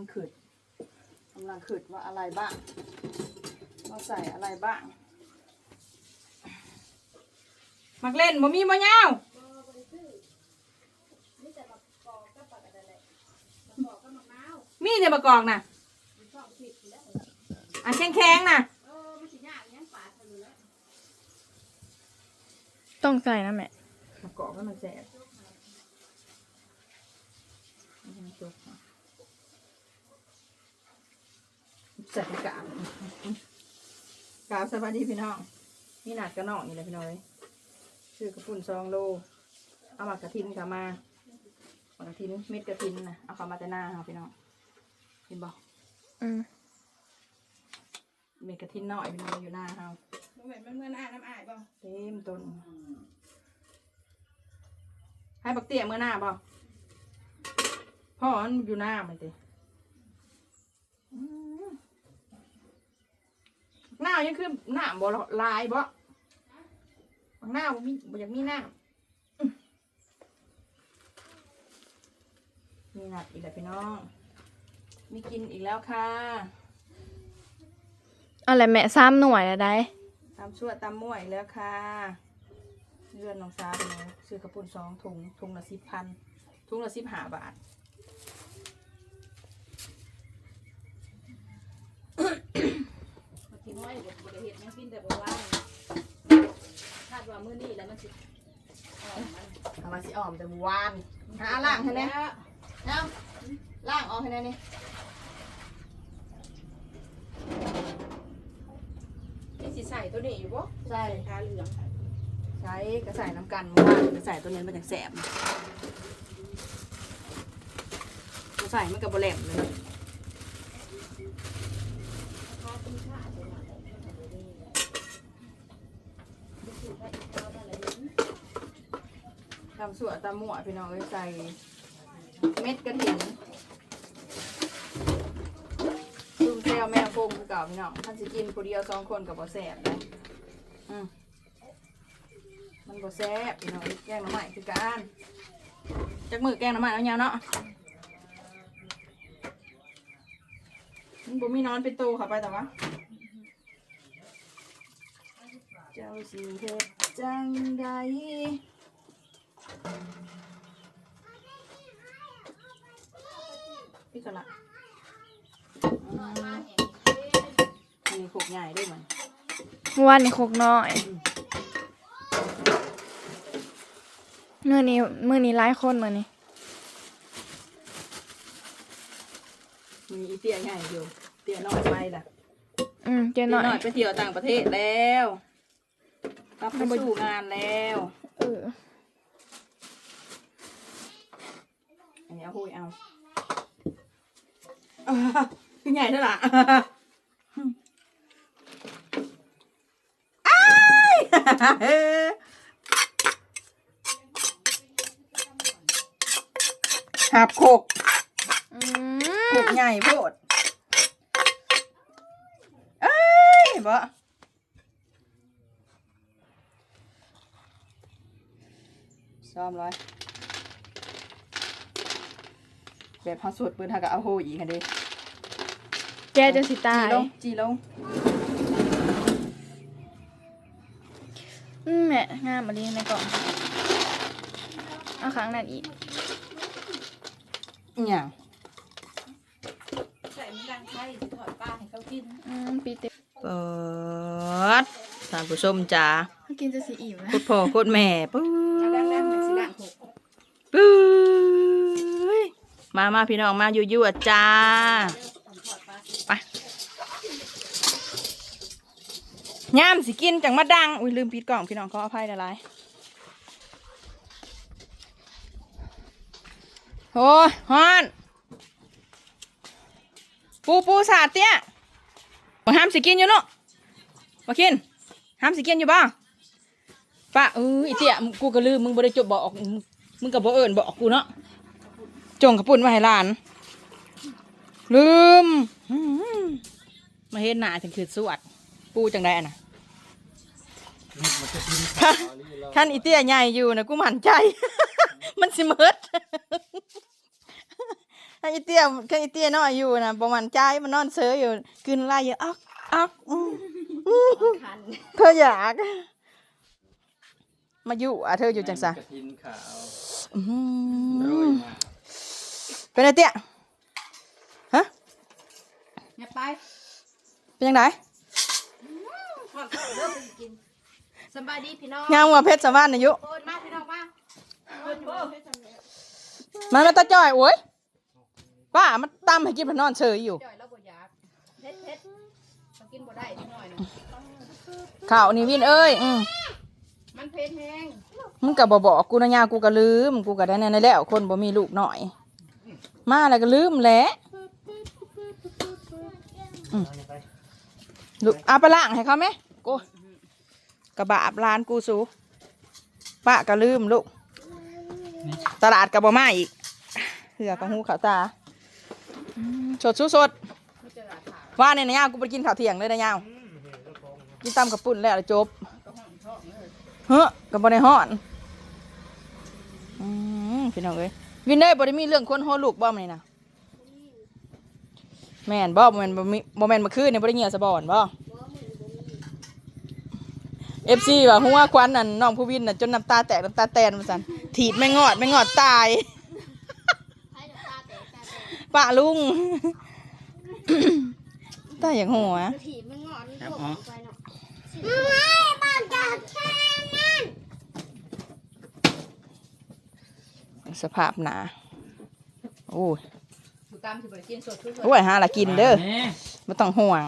กำลังขืดกำลังขืดว่าอะไรบ้างเราใส่อะไรบ้างมักเล่นบ่มีบ่ยาวมีแต่มะกอกน่ะอะแข็งๆน่ะต้องใส่นะแม่มะกอกให้มันแสบ ใส่กาบกาบสวัสดีพี่น้องนี่หนัดกระนองนี่เลยพี่น้องเลยชื่อกระปุ่นซองโล เอามากระทินเขามามากระทินเม็ดกระทินนะเอาเขามาแต่หน้าค่ะพี่น้องเห็นบอกอืมเม็ดกระทินน้อยพี่น้องอยู่หน้าเขาเหมือนมันเมื่อหน้าน้ำอายบ่เต็มต้นให้บักเตี้ยเมื่อหน้าบ่พ่อมันอยู่หน้ามันติอืม หน้ายังคือหน้าบ่ลายบ่บางหน้าบ่มีบ่อยากมีหน้าอื้อมีหนักอีกแล้วพี่น้องมีกินอีกแล้วค่ะเอาแหละแม่ซ้ำหน่วยแล้วได้ตามชั่วตามม่วยแล้วค่ะเลื่อนน้องสาวไปเลยซื้อกระปุนสองถุงถุงละสิบพันถุงละสิบห้าบาท มากินน้อยบ่บ่ได้ เฮ็ดหยังกินแต่บ่ว่าคาดว่ามื้อนี้แล้วมันสิอ่อนมันเอามาสิออมแต่หมู่วานหาล่างให้แน่เอาล่างออกให้แน่นี่นี่สิใส่ตัวนี้อยู่บ่ใส่ทาเหลืองใช้กระใส่น้ำกันเมื่อวานกระใส่ตัวนี้มันจากแสบกระใส่มันกับบแหลมเลย ทาคุณค่าตัวนั้นมันก็บ่ได้บ่คือว่าอีกเอาได้ละเห็น ทำสวนตามหมวพี่น้องไว้ใส่เม็ดกระถิ่นซุ่มแซวแม่ฟงคือเก่าพี่น้องท่านสิกินคนเดียวสองคนกับบ่แซ่บเลยอืมมันบ่แซ่บพี่น้องแกงหน้ำใหม่คือการจากมือแกงหน้ำใหม่เอายาวเนาะมันบ่มีนอนเป็นโตเข้าไปแต่ว่าเจ้าสิเฮ็ดจังใด พี่กะละมีขกใหญ่ด้วยมันเมื่อวานนี้โคกน้อยเมื่อนี้มื่อนี้หลายคนมื่อนี้มีอีเตี้ยใหญ่อยู่ เตี้ยน้อยไปล่ะ อืมเจ๊เตี้ยน้อยน้อยไปเที่ยวต่างประเทศแล้ว กลับไปสู่งานแล้ว เออ อันนี้เอาหุยเอาอ่าคือใหญ่เท่าไหร่อ้ายหับโคกอืโคมกใหญ่โพดเอ้ยบ่ซ้อมร้อย แบบพอสุดปืนทากะเอาโหอีกค่ะเดิแกจะสิตายจีลงจีลงอืมแม่งามมาดีในกล่องเอาครั้งนั้นอีกอหย่างใส่มันดังไข่สิถอดปลาให้เขากินอืมปีเต็มเปิดท่านผู้ชมจ๋าเขากินจะสีอิ่มนะคุดพ่อคุดแม่ปื้ เอาดังๆมันสิดังหก ปื้ย มามาพี่น้องมาอยู่ยู่อะจ้าไปย่ามสิกินจังมาดังอุ้ยลืมปิดกล่องพี่น้องขออภัยหลายโอ้ฮอนปูปูสาดเตี้ยมาห้ามสิกินอยู่เนาะมากินห้ามสิกินอยู่บ้างป้าเออไอเตี้ยกูก็ลืมมึงบ่ได้จบบอกมึงกับบ่เอิญบอกกูเนาะ จงกระปุ่นมาให้หลาน ลืมอื้อหือมาเห็นหน้าถึงคือสวด ปูจังได้อะนะขั้นอีเตี้ยใหญ่อยู่นะกูหมั่นใจ มันสิเมิดให้อีเตี้ยแค่อีเตี้ยน้อยอยู่นะประมาณใจมันนอนเซยอยู่กินอะไรอยู่อ๊อกอ๊อกอืมคันเธออยาก มาอยู่อะเธออยู่จังซะ เป็นไงเตี้ยฮะอย่าไปเป็นยังไงขอข้าวเด้อไปกินสบายดีพี่น้องงามกว่าเพชรสวรรค์อายุโอนมาพี่น้องมาโอนมามันมาตาจ่อยโอ้ยป้ามันตามให้กินพนอนเฉยอยู่จ่อยแล้วบ่อยากเผ็ดเผ็ดมากินบ่ได้นิดหน่อยนะข่าวนี่วินเอ้ยอืมมันเผ็ดแห้งมึงก็บบอกกูนะยากูก็ลืมกูก็ได้แน่ๆแล้วคนบ่มีลูกหน่อย มาแล้วก็ลืมแหละอืมลูกเอาไปล้างให้เขาไหมกูกระบะอาบร้านกูสูป้าก็ลืมลูก ตลาดกับบ่มาอีกเหือกับหูขาวตาสดสู้สดว่าเนี่ยนะยาวกูไปกินข้าวเที่ยงเลยนะยาวกินตำกับปุ่นแล้วจบก็ห้องท้องเฮ้อกับบในห้อนอืมพี่น้องเอ้ย วินได้บ่ได้มีเรื่องคนหัวลูกบ่มันนี่นะแม่นบ่บ่แม่นบ่มีบ่แม่นเมื่อคืนนี่บ่ได้เงี่ยวสะบอนบ่เอฟซีว่าหัวควันนั่นน้องผู้วินน่ะจนน้ำตาแตกน้ำตาแตนมาสั่นถีบไม่งอดไม่งอดตายป้าลุงตายอย่างหัวถีบมันงอนครับพวกอ๋อไปเนาะไม่บอกจากแค่นั้น สภาพหนาโอ้ยอยู่ตามที่บ่ได้กินสดทุกคนโอ้ยหาละกินเด้อแม่ไม่ต้องห่วง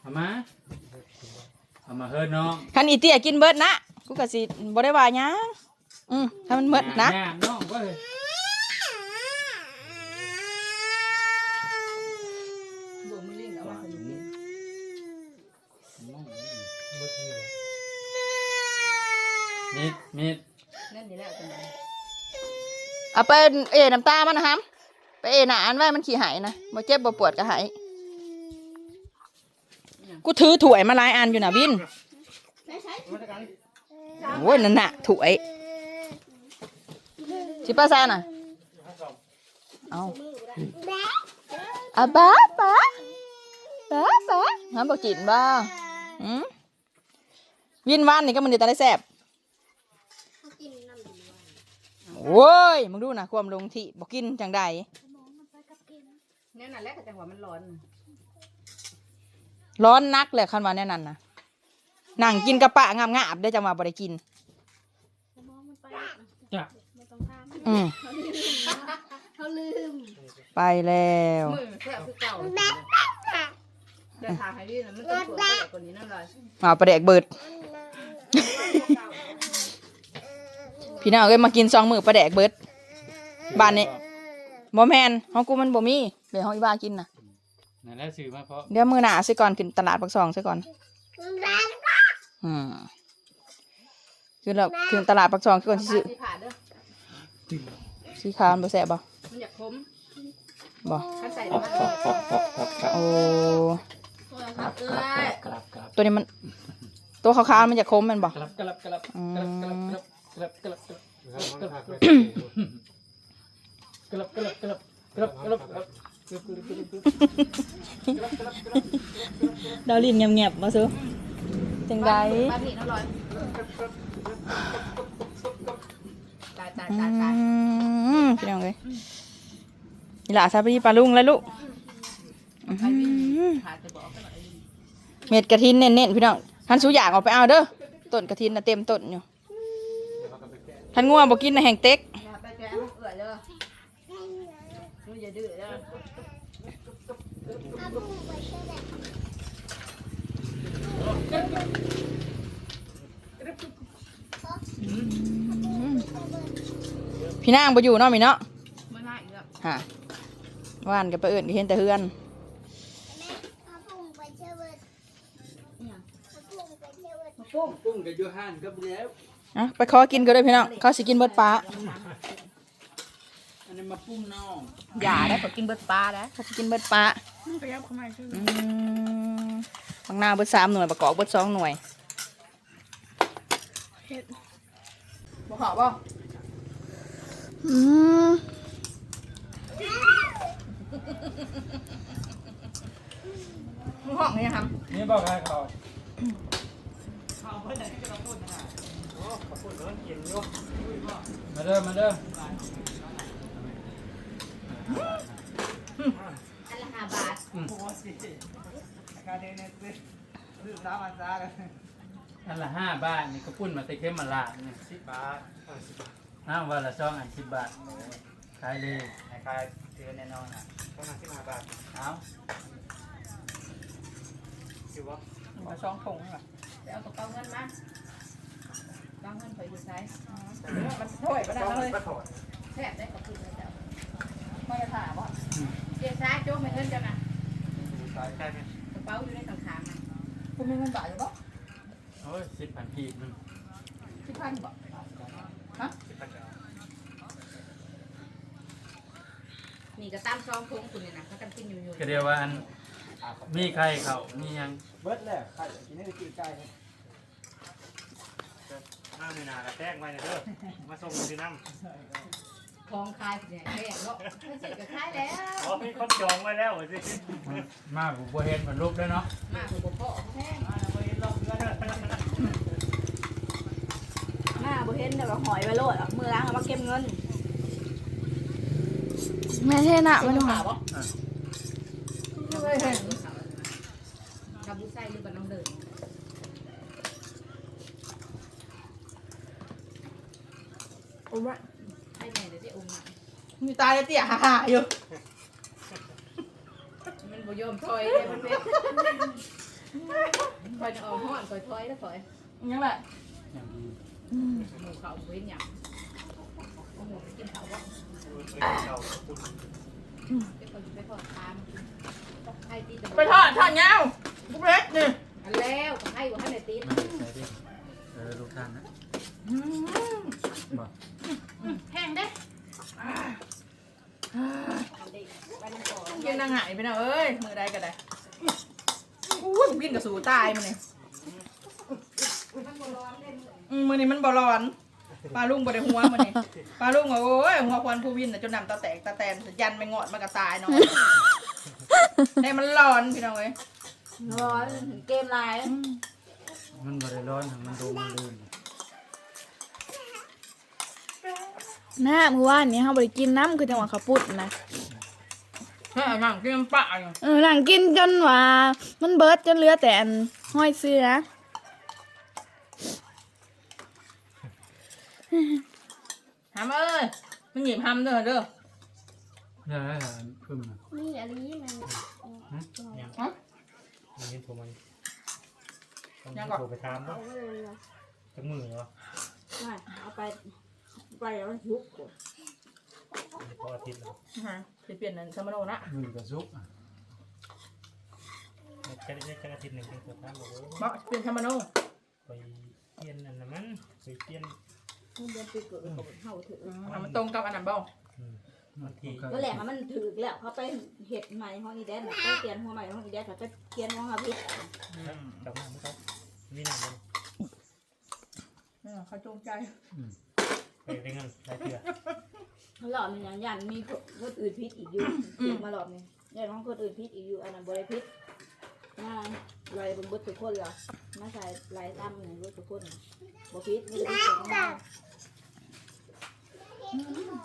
เอามาเอามาเฮิร์น้องคันอีเตี้ยกินเบิดนะกูก็สิบ่ได้ว่าหยังอืมถ้ามันเบิดนะย่าน้องก็เลยบ่มือลิงเอามาให้กินมิดมิดนั่นนี่แหละจังได๋ เอาไปเอน้ำตามันนะฮัมไปเอหนาอันไว้มันขี้หายนะบ่เจ็บบ่ปวดก็หายกูถือถ้วยมาหลายอันอยู่น่ะวินโอ้ยนั่นน่ะถ้วยสิป้าซาน่ะเอาอาบ้าป้าป้าป้าหาบ่กินบ่อืมวินวานนี่ก็มันเดี๋ยวตาได้แซ่บ เขากินน้ำดี โว้ยมึงดูนะความลงที่บอกกินจังใดนั่นน่ะแหละก็จังหวะมันร้อน ร้อนนักเลยคันว่าแน่นั่นนะนั่งกินกระปะงามงาบได้จังหวะบ่ได้กินสมองมันไปจ้ะไม่ต้องทำอืมเขาลืม ไปแล้วมือมันแซ่บคือเก่าเดี๋ยวทาให้ดีนะมันต้องสวยกว่านี้นั่นเลยเอาประเดกเบิด พี่น้องเอ้ยมากินซองมือประเดกเบิดบ้านนี้บ่แมนห้องกูมันบ่มีเดี๋ยวห้องอีบ้ากินนะนั่นแหละสื่อมาเพราะเดี๋ยวมือหนาซะก่อนขึ้นตลาดปักซองซะก่อนอืมคือเราขึ้นตลาดปักซองซะก่อนสิซื้อที่ผ่าเด้อสีขาวมันบ่แซ่บบ่มันอยากคมบ่คันใส่ครับมันครับครับครับครับครับโอ้ครับเอ้ยครับครับตัวนี้มัน ตัวขาวๆมันจะคมแมันบ่ครับครับครับอืมครับครับ ครับครับครับครับครับครับครับครับครับครับครับครับดาวลินเงียบๆมาซื้อจังไดบ้านนี้น่าร้อยตายตายอืตายตายมพี่น้องเอ้ยนี่ล่ะซาไปปลาลุงแล้วลูกอื้อไอ้หืวิ่งอขาดจะบอกกันหน่อยเม็ดกระถินเน้นๆพี่น้องท่านสูอยากออกไปเอาเด้อต้นกระถินน่ะเต็มต้นอยู่ ท่านงัวบ่กินน่ะแห้งเต็กอย่าไปแกะมันเอื่อยเลยมึงอย่าดื้อเลยเอาบุ้งไปเชื่อแบบพี่นางบ่อยู่เนาะมีเนาะไม่น่าอีกแล้วฮะว่านกับไปเอิ้นก็เห็นแต่เฮือนเอาบุ้งไปเชื่อแบบเอาบุ้งไปเชื่อแบบมาปุ้งปุ้งกับยูฮันครับแล้ว อะไปขอกินก็ได้พี่น้องเขาสิกินเบิดปลาอันนี้มาปุ้มน้องอย่าได้ขอกินเบิดปลาแล้วเขาสิกินเบิดปลามันยับเข้ามาช่ออืมางหน้าเบิดสามหน่วยประกอบเบิดสองหน่วยเผ็ดบ่ขอบ่อืมหองนี้ครับนี่บอกให้เขา ข้าวเพื่อนไหนที่เราพูดนะโอ้ขอบคุณเพื่อนกินอยู่มาเด้อมาเด้ออันละห้าบาทโอ้โหสิอาการเดนเนี่ยซื้อซื้อสามอันซากันอันละห้าบาทนี่ก็ปุ้นมาเตะเข้มมาละนี่สิบบาทเออสิบบาทอ้าววันละสองอันสิบบาทขายเลยราคาเดือนแน่นอนอะประมาณสิบห้าบาทเอาสิวะมาช่องผงค่ะไปเอากระเป๋าเงินมา กระเป๋าเงินไปอยู่ไสมันถ้วยไปได้เลยก็ถอดแซ่บได้ขอบคุณนะเจ้าไม่จะถามว่าเจ๊ซ้ายโจ้ไม่เอิ้นเจ้าน่ะใช่ใช่ไหมกระเป๋าอยู่ในข้างๆน่ะคุณมีเงินบาทหรือเปล่าโอ้ยสิบพันพีกนึงสิบพันบาทสิบแปดนี่ก็ตามซองถุงคุณนี่นะเขากันกินอยู่อยู่ก็เดียวว่าอันมีใครเขามียังเบิร์ดแล้วใครกินได้กี่ไก่เนี่ย น้ำในนากระแทกไว้เด้อมาส่งที่น้ำทองคายเนี่ยแค่เนาะไม่ใช่ก็คายแล้ว อ๋อมีคนจองไว้แล้วสิมาบุบเห็นเหมือนลูกด้วยเนาะมาคือบ่พอแท้งอ่าเราไปลองเงินหน้าบ่เห็นเดี๋ยวก็หอยไว้โลดเอามือล้างเอามาเก็บเงินแม่เท่น่ะมันหาไม่เห็นชาบูไส้หรือบ้านน้องเดิน โอ้ยให้แม่เดี๋ยวจะอมมามีตายเตี้ยห่าๆอยู่มันบ่ยอมถอยเลยมันเป็นคอยจะเอาห้อนคอยถอยแล้วถอยยังแหละอย่างดีหมูเขาเว้นหยังเอาหมูไปกินเขาบ่เก่าคุณเดี๋ยวเขาจะไปทอดตามไอ้ตีตะไปทอดทอดเงาบุกเล็กนี่อันแล้วก็ให้ว่าให้ในตีน มาใส่ดิเออลูกท่านนะบอก แห้งเด้ กินนางหายไปนะเอ้ยมือใดก็ได้อู้ยกินกับสูตายมันนี่อืมมือนี้มันบอร้อนปลาลุงบ่ได้หัวมันนี่ปลาลุงว่าโอ้ยหัวควันผู้วินน่ะจนนำตาแตกตาแตนยันไม่งอดมันก็ตายเนาะให้มันร้อนพี่น้องเอ้ยร้อนเกมลายมันบริร้อนมันดูมันลื่นหน้ามือว่านนี้เฮาบ่ได้กินน้ำคือจังหวะเขาปุดนะ เฮ้ยนั่งกินน้ำปลาอยู่เออหลังกินจนว่า มันเบิดจนเหลือแต่อันห้อยเสื้อหามเอ้ยมันหยิบหามเด้อเด้อเดี๋ยวให้หาพึ่งนะนี่อันนี้มันฮะนี่โทรมันยังก่อนโทรไปถามว่าเอาไว้เลยเหรอจังมือเหรอไม่เอาไป ไปแล้วมันยุบ พออาทิตย์แล้วฮะสิเปลี่ยนนั่นซามาโนนะมือกับซุกอะจะได้จังอาทิตย์หนึ่งเป็นตัวถามบอกว่าบอกเปลี่ยนซามาโนไปเปลี่ยนอันนั้นมันไปเปลี่ยนมันเดือนปีเกิดเขาเฮาถืออืมเอามันตรงกับอันนั้นบ่อืมบางทีก็แหละมันถือแล้วเขาไปเห็ดใหม่ห้องอีแดนไปเปลี่ยนหัวใหม่ห้องอีแดนเขาไปเปลี่ยนห้องอาพิษกลับมาไม่ต้องมีหนังเลยเออเขาจงใจไปได้เงินได้เพื่อ หลอดมันอย่างยันมีคนอื่นพิษอีกอยู่เสียงมาหลอดนี่ยันของคนอื่นพิษอีกอยู่อันนั้นบริพิษน่าลายบนบุตรทุกคนเหรอน่าใส่ลายตั้มในบุตรทุกคนบ่พิษไม่ได้พิษของเรา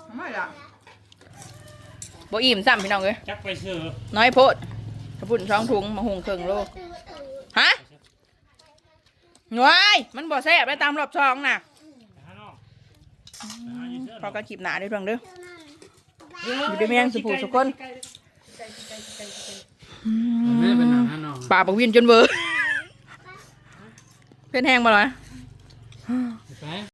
ทำไมล่ะบ่อิ่มซ้ำพี่น้องเอ้ยจักไปเชื่อน้อยโพดกระปุ่นช่องถุงมาหุงเครื่องโลตื่นตื่นฮะหน่วยมันบ่แซ่บได้ตามรอบช่องน่ะ พอกันขีดหนาด้วยเพื่อนเด้ออยู่ด้วยแมงสุภูสุคนไม่เป็นหนังฮนองป่าปักวินจนเบอร์เพื่อนแห้งมาเลย ไ